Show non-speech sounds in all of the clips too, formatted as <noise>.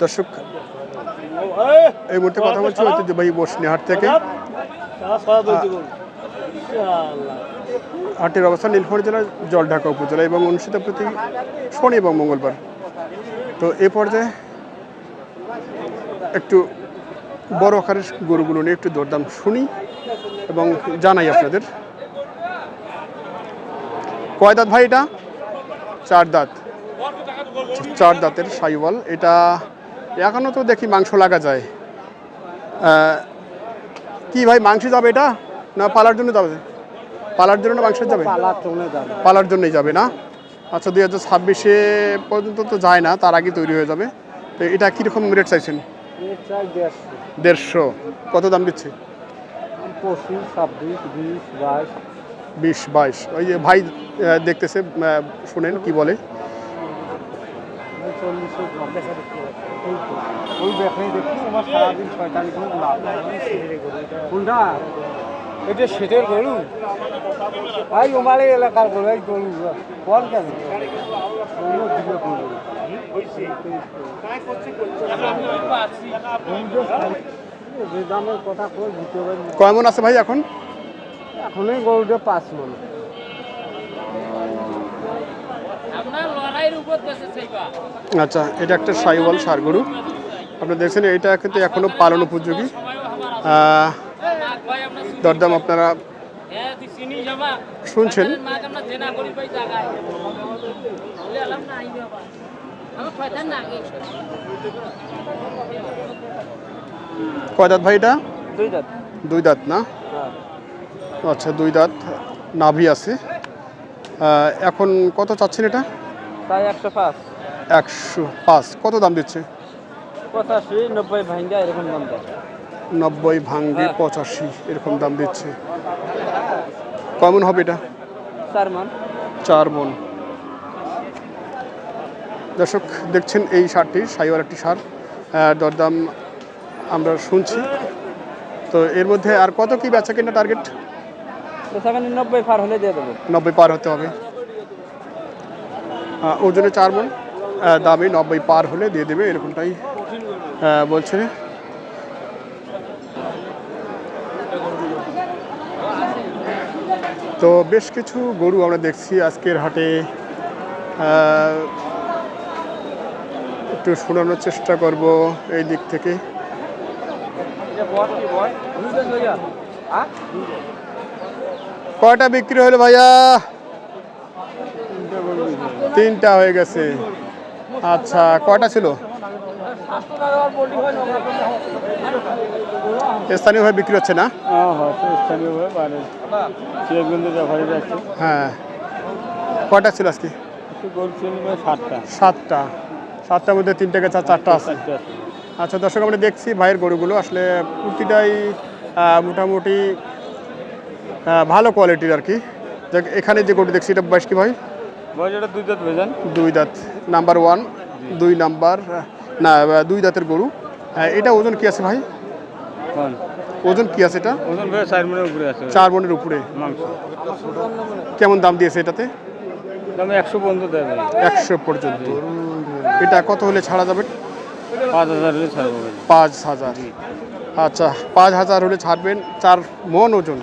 দর্শক এই! মুহূর্তে কথা বলছি ঐতিহ্যবাহী বসনিহাট থেকে। হাটের অবস্থান নীলফামারী জেলার জলঢাকা উপজেলা এবং অনুষ্ঠিত প্রতি শনি এবং মঙ্গলবার। তো এ পর্যায়ে একটু বড় আকারের গরুগুলো নিয়ে একটু দরদাম শুনি এবং জানাই আপনাদের। কয় দাঁত ভাই এটা? চার দাঁত। চার দাঁতের সাইওয়াল। এটা এখনও তো দেখি মাংস লাগা যায়। কি ভাই মাংস যাবে এটা? না পালার জন্য যাবে? পালার জন্য মাংস যাবে? পালার জন্যই যাবে না? আচ্ছা দুই হাজার ছাব্বিশে পর্যন্ত তো যায় না তার আগে তৈরি হয়ে যাবে। তো এটা কীরকম রেট চাইছেন? দেড়শো। কত দাম দিচ্ছে? পঁচিশ ছাব্বিশ বিশ বাইশ। বিশ বাইশ। ওই যে ভাই দেখতেছে শোনেন কি বলে। এটা সেটের গরু। ভাই এলাকার গরু এই কেন? কেমন আছে ভাই এখন? এখনই গরুটা পাঁচ মন। আচ্ছা এটা একটা সাইওয়াল সার গরু আপনারা দেখছেন এটা কিন্তু এখনও পালন উপযোগী। দরদাম আপনারা শুনছেন? কয় দাঁত ভাই এটা? দুই দাঁত। দুই দাঁত না? হ্যাঁ। আচ্ছা দুই দাঁত। নাভি আছে। এখন কত চাচ্ছেন এটা? তাই একশো পাঁচ। একশো পাঁচ। কত দাম দিচ্ছে? পঁচাশি নব্বই ভাঙ্গা এরকম দাম নব্বই ভাঙ্গে হ্যাঁ। পঁচাশি এরকম দাম দিচ্ছে। কেমন হবে এটা? চার মান। চার মন। দর্শক দেখছেন এই সারটি সাইওয়ার একটি সার। দরদাম আমরা শুনছি। তো এর মধ্যে আর কত কি বেচা কিনা টার্গেট নব্বই পার হলে দিয়ে দেবো। নব্বই পার হতে হবে। ওজনে চার মন দামে নব্বই পার হলে দিয়ে দেবে, এরকমটাই বলছে। তো বেশ কিছু গরু আমরা দেখছি আজকের হাটে একটু শোনানোর চেষ্টা করব এই দিক থেকে। কয়টা বিক্রি হলো ভাইয়া? তিনটা হয়ে গেছে। আচ্ছা কয়টা ছিল? স্থানীয়ভাবে বিক্রি হচ্ছে না? হ্যাঁ হ্যাঁ হ্যাঁ। কয়টা ছিল আজকে? সাতটা। সাতটা। সাতটার মধ্যে তিনটে গেছে চারটা আছে? আচ্ছা দর্শক আমরা দেখছি ভাইয়ের গরুগুলো। আসলে প্রতিটাই মোটামুটি ভালো কোয়ালিটির আর কি। দেখ এখানে যে গরু দেখছি এটা বয়স কি ভাই? বয়সটা দুই দাঁত ভেজান দুই দাঁত। নাম্বার ওয়ান দুই নাম্বার না দুই দাঁতের গরু। এটা ওজন কি আছে ভাই? ওজন কি আছে এটা? ওজন ভাই চার মনের উপরে আছে। চার মনের উপরে। মাংস। কেমন দাম দিয়েছে এটাতে? দামে একশো পর্যন্ত দেয় ভাই একশো পর্যন্ত। এটা কত হলে ছাড়া যাবে? পাঁচ হাজার হলে ছাড়বো পাঁচ হাজার। আচ্ছা পাঁচ হাজার হলে ছাড়বেন চার মন ওজন।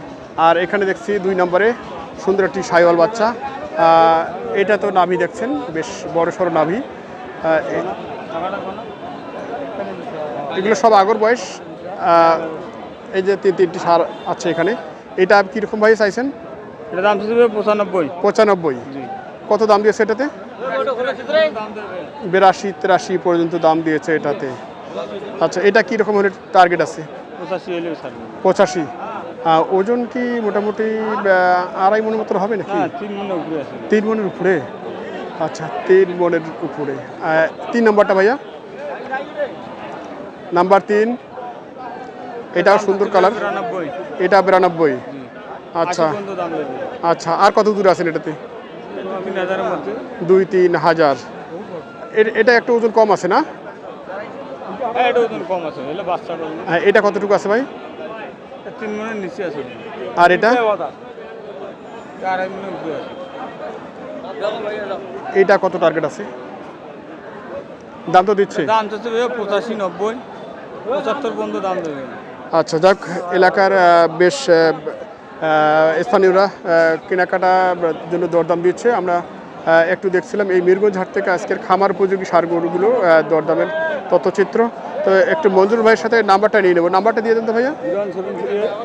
আর এখানে দেখছি দুই নম্বরে সুন্দর একটি সাইওয়াল বাচ্চা। এটা তো নাভি দেখছেন বেশ বড় সড়ো নাভি। এগুলো সব আগর বয়স। এই যে তিন তিনটি সার আছে এখানে। এটা কীরকম ভাবে চাইছেন? এটা দাম পঁচানব্বই। পঁচানব্বই। কত দাম দিয়েছে এটাতে? বিরাশি তিরাশি পর্যন্ত দাম দিয়েছে এটাতে। আচ্ছা এটা কীরকম হলে টার্গেট আছে? পঁচাশি। ওজন কি মোটামুটি আড়াই মনের মতো হবে নাকি? হ্যাঁ তিন মনের উপরে আচ্ছা তিন মনের উপরে। তিন নাম্বারটা ভাইয়া? নাম্বার তিন। এটাও সুন্দর কালার। এটা বিরানব্বই। আচ্ছা। আচ্ছা আর কত দূর আছেন এটাতে? দুই তিন হাজার। এটা একটু ওজন কম আছে না? হ্যাঁ এটা কম আছে। হ্যাঁ, এটা কতটুকু আছে ভাই? তিন মনের নিচে আছে। আর এটা? এইটা কত টার্গেট আছে? দাম তো দিচ্ছে। দাম পঁচাশি নব্বই। পঁচাত্তর পর্যন্ত দাম দেবে। আচ্ছা যাক এলাকার বেশ স্থানীয়রা কেনাকাটার জন্য দরদাম দিচ্ছে। আমরা একটু দেখছিলাম এই মিরগঞ্জ হাট থেকে আজকের খামার উপযোগী সার গরুগুলো দরদামের তথ্যচিত্র। তো একটু মঞ্জুর ভাইয়ের সাথে নাম্বারটা নিয়ে নেব। নাম্বারটা দিয়ে দেন তো ভাইয়া।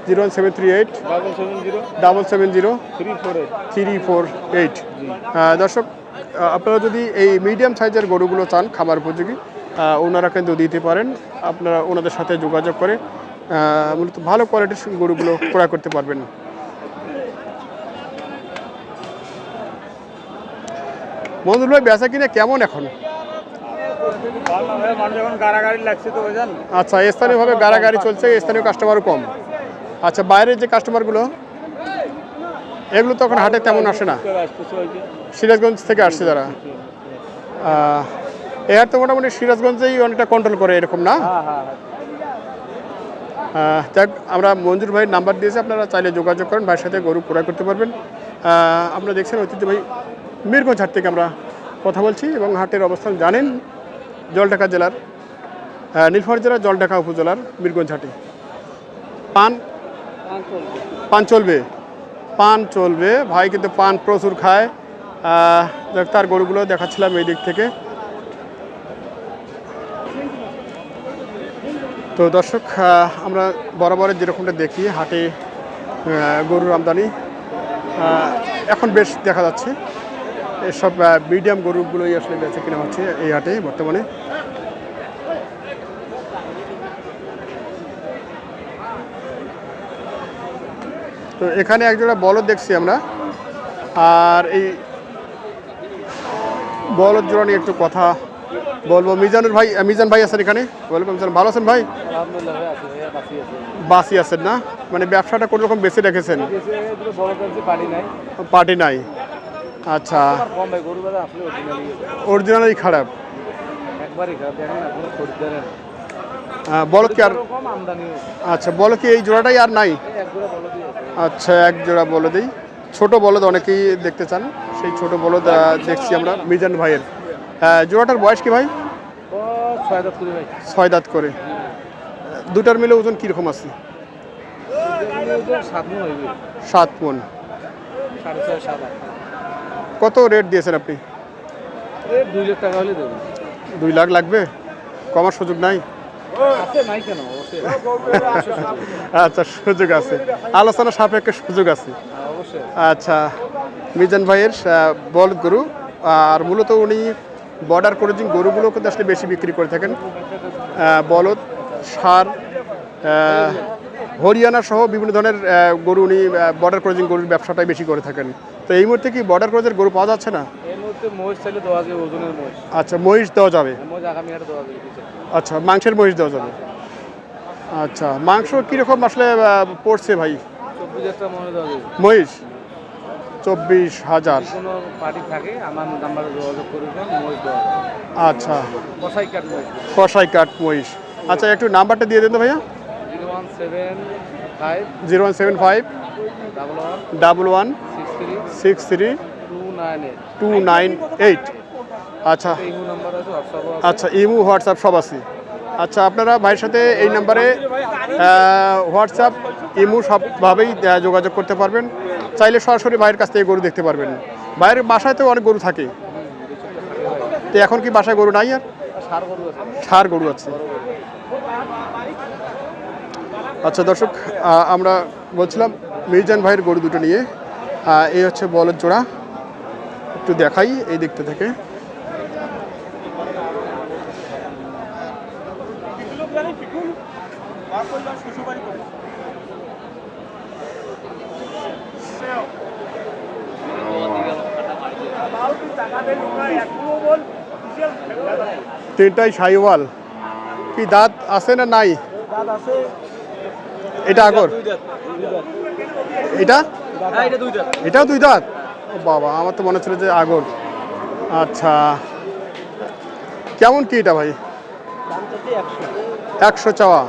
Zero one seven three eight double seven zero three four eight দর্শক আপনারা যদি এই মিডিয়াম সাইজের গরুগুলো চান, খামার উপযোগী ওনারা কিন্তু দিতে পারেন। আপনারা ওনাদের সাথে যোগাযোগ করে মূলত ভালো কোয়ালিটির গরুগুলো ক্রয় করতে পারবেন। মঞ্জুর ভাই, বেচা কিনে কেমন এখন মানুষ এখন গাড়াগাড়ি লাগছে তো বুঝেন আচ্ছা স্থানীয়ভাবে গাড়াগাড়ি চলছে, স্থানীয় কাস্টমারও কম। আচ্ছা বাইরের যে কাস্টমারগুলো এগুলো তখন হাটে তেমন আসে না। সিরাজগঞ্জ থেকে আসছে যারা। হাট তো মোটামুটি সিরাজগঞ্জেই অনেকটা কন্ট্রোল করে এরকম না? যাক, আমরা মঞ্জুর ভাইয়ের নাম্বার দিয়েছি, আপনারা চাইলে যোগাযোগ করেন, ভাইয়ের সাথে গরু ক্রয় করতে পারবেন। আপনারা দেখছেন ঐতিহ্যবাহী মিরগঞ্জ হাট থেকে আমরা কথা বলছি এবং হাটের অবস্থান জানেন। জলঢাকা জেলার আহ, নীলফামারী জেলার জলঢাকা উপজেলার মিরগঞ্জ হাটে। পান? পান চলবে। পান চলবে। ভাই কিন্তু পান প্রচুর খায়। তার গরুগুলো দেখাচ্ছিলাম এই দিক থেকে। তো দর্শক আমরা বরাবরের যেরকমটা দেখি হাটে গরুর আমদানি এখন বেশ দেখা যাচ্ছে। এসব মিডিয়াম গরুগুলোই আসলে বেঁচে কেনা হচ্ছে এই হাটে বর্তমানে। তো এখানে একজোড়া বলদ দেখছি আমরা। আর এই বলদ জোড়া নিয়ে একটু কথা বলব। মিজানুর ভাই মিজান ভাই আছেন এখানে? ওয়েলকাম স্যার ভালো আছেন ভাই? বাসি আছেন না? মানে ব্যবসাটা কোনো রকম বেশি রেখেছেন পার্টি নাই। আচ্ছা। অরিজিনালি খারাপ। আহ, বলদ কি আর আচ্ছা বলো কি এই জোড়াটাই আর নাই? এই এক জোড়া বলো। আচ্ছা বলদেই ছোট বলদ অনেকেই দেখতে চান সেই ছোট বলদ দেখছি আমরা মিজান ভাইয়ের। আহ, জোড়াটার বয়স কি ভাই? ছয় দাঁত করে দুটার মিলে ওজন কীরকম আছে? সাত মন সাত সাড়ে ছয় সাত কত রেট দিয়েছেন আপনি? দুই লাখ টাকা হলে দেবো। দুই লাখ লাগবে? কমার সুযোগ নাই? আচ্ছা সুযোগ আছে। আলোচনা সাপেক্ষে সুযোগ আছে। আচ্ছা মিজান ভাইয়ের বলদ গরু আর মূলত উনি বর্ডার ক্রজিং গরুগুলো কিন্তু আসলে বেশি বিক্রি করে থাকেন। বলদ সার হরিয়ানা সহ বিভিন্ন ধরনের গরু উনি বর্ডার ক্রজিং গরুর ব্যবসাটাই বেশি করে থাকেন। তো এই মুহূর্তে কি বর্ডার ক্রজের গরু পাওয়া যাচ্ছে না? আচ্ছা মহিষ দেওয়া যাবে? কিছু। আচ্ছা মাংসের মহিষ দেওয়া যাবে? আচ্ছা মাংস কীরকম আসলে পড়ছে ভাই? মহিষ চব্বিশ হাজার। যাবে। আচ্ছা। কষাই কাঠ মহিষ। আচ্ছা একটু নাম্বারটা দিয়ে দিন তো ভাইয়া। Zero one seven five one double one six three two nine eight আচ্ছা আচ্ছা ইমু হোয়াটসঅ্যাপ সব আছে। আচ্ছা আপনারা ভাইয়ের সাথে এই নাম্বারে হোয়াটসঅ্যাপ ইমু সবভাবেই যোগাযোগ করতে পারবেন। চাইলে সরাসরি ভাইয়ের কাছ থেকে গরু দেখতে পারবেন। ভাইয়ের বাসায় তো অনেক গরু থাকে। তো এখন কি বাসায় গরু নাই আর? সার গরু আছে। সার গরু আছে। আচ্ছা দর্শক আমরা বলছিলাম মির্জান ভাইয়ের গরু দুটো নিয়ে। এই হচ্ছে বলদ জোড়া। একটু দেখাই এই দিকটা থেকে। তিনটাই সাইওয়াল। কি দাঁত আছে না নাই? দাঁত আছে। এটা আগর? দাঁত দাঁত। এটা? হ্যাঁ দাঁত। এটাও দুই দাঁত? ও বাবা আমার তো মনে হচ্ছিল যে আগর। আচ্ছা। কেমন কি এটা ভাই? একশো চাওয়া।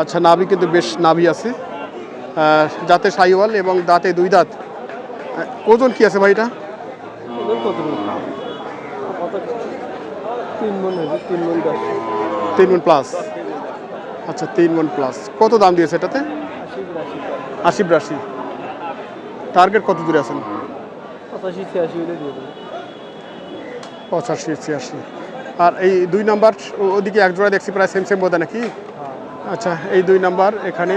আচ্ছা নাভি কিন্তু বেশ নাভি আছে। যাতে সাইওয়াল এবং দাঁতে দুই দাঁত। ওজন কি আছে ভাই এটা? তিন মন প্লাস আচ্ছা তিন মন প্লাস কত দাম দিয়েছে এটাতে? আশি বিরাশি। টার্গেট কত দূরে আছেন? পঁচাশি ছিয়াশি আর এই দুই নাম্বার ওদিকে এক জোড়া দেখছি প্রায় সেম সেম বোধ নাকি? আচ্ছা এই দুই নাম্বার এখানে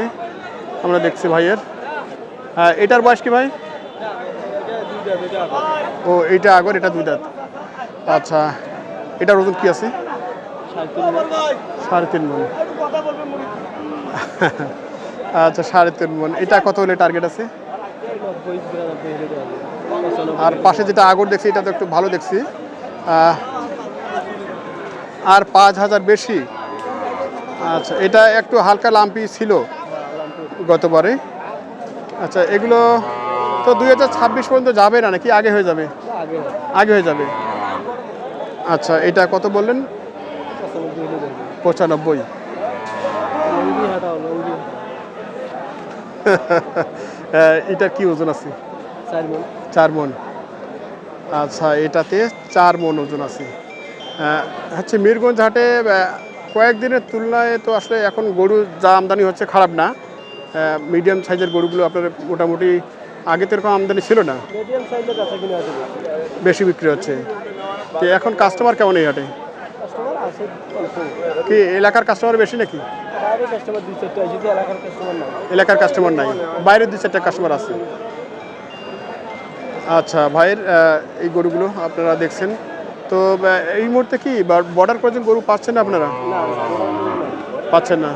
আমরা দেখছি ভাইয়ের। হ্যাঁ এটার বয়স কি ভাই? ও এইটা আগর এটা দুই দাঁত। আচ্ছা এটার ওজন কি আছে? সাড়ে তিন মন। <laughs> আচ্ছা সাড়ে তিন মন। এটা কত হলে টার্গেট আছে? আর পাশে যেটা আগর দেখছি এটা তো একটু ভালো দেখছি। আর পাঁচ হাজার বেশি? আচ্ছা এটা একটু হালকা লাম্পি ছিল গতবারে। আচ্ছা এগুলো তো দুই হাজার ছাব্বিশ পর্যন্ত যাবে না নাকি? আগে হয়ে যাবে? আগে আগে হয়ে যাবে। আচ্ছা এটা কত বললেন? পঁচানব্বই। এটার কি ওজন আছে? চার মন। আচ্ছা এটাতে চার মন ওজন আছে। হচ্ছে মিরগঞ্জ হাটে কয়েকদিনের তুলনায় তো আসলে এখন গরু যা আমদানি হচ্ছে খারাপ না। মিডিয়াম সাইজের গরুগুলো আপনার মোটামুটি আগে তো এরকম আমদানি ছিল না। বেশি। বিক্রি হচ্ছে। তো এখন কাস্টমার কেমন এই হাটে? কি এলাকার কাস্টমার বেশি নাকি? এলাকার কাস্টমার নাই। বাইরে দুই চারটা কাস্টমার আছে। আচ্ছা ভাইয়ের এই গরুগুলো আপনারা দেখছেন। তো এই মুহূর্তে কি বর্ডার করেছেন গরু পাচ্ছেন না আপনারা? পাচ্ছেন না।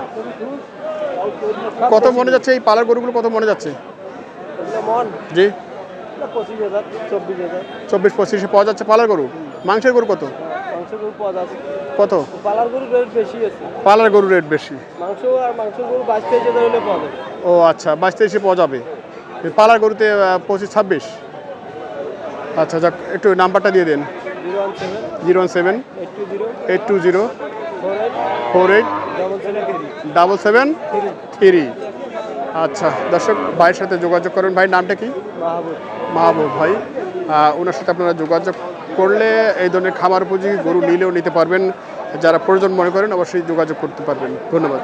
কত মনে যাচ্ছে এই পালার গরুগুলো কত মনে যাচ্ছে? জি। চব্বিশ পঁচিশে পাওয়া যাচ্ছে পালার গরু। মাংসের গরু কত? মাংস গরু পাওয়া যাচ্ছে কত? পালার গরুর রেট বেশি আছে। পালার গরু রেট বেশি। মাংস আর মাংস গরু বাইশ তেইশ হলে পাওয়া যাবে। ও আচ্ছা বাইশ তেইশে পাওয়া যাবে। পালার গরুতে পঁচিশ ছাব্বিশ। আচ্ছা যাক একটু নাম্বারটা দিয়ে দেন। Zero one seven. Eight two zero. Four eight. Double seven. Three. আচ্ছা দর্শক ভাইয়ের সাথে যোগাযোগ করুন। ভাই নামটা কি? মাহবুব। মাহবুব ভাই। ওনার সাথে আপনারা যোগাযোগ করলে এই ধরনের খামার পুঁজি গরু নিলেও নিতে পারবেন। যারা প্রয়োজন মনে করেন অবশ্যই যোগাযোগ করতে পারবেন। ধন্যবাদ।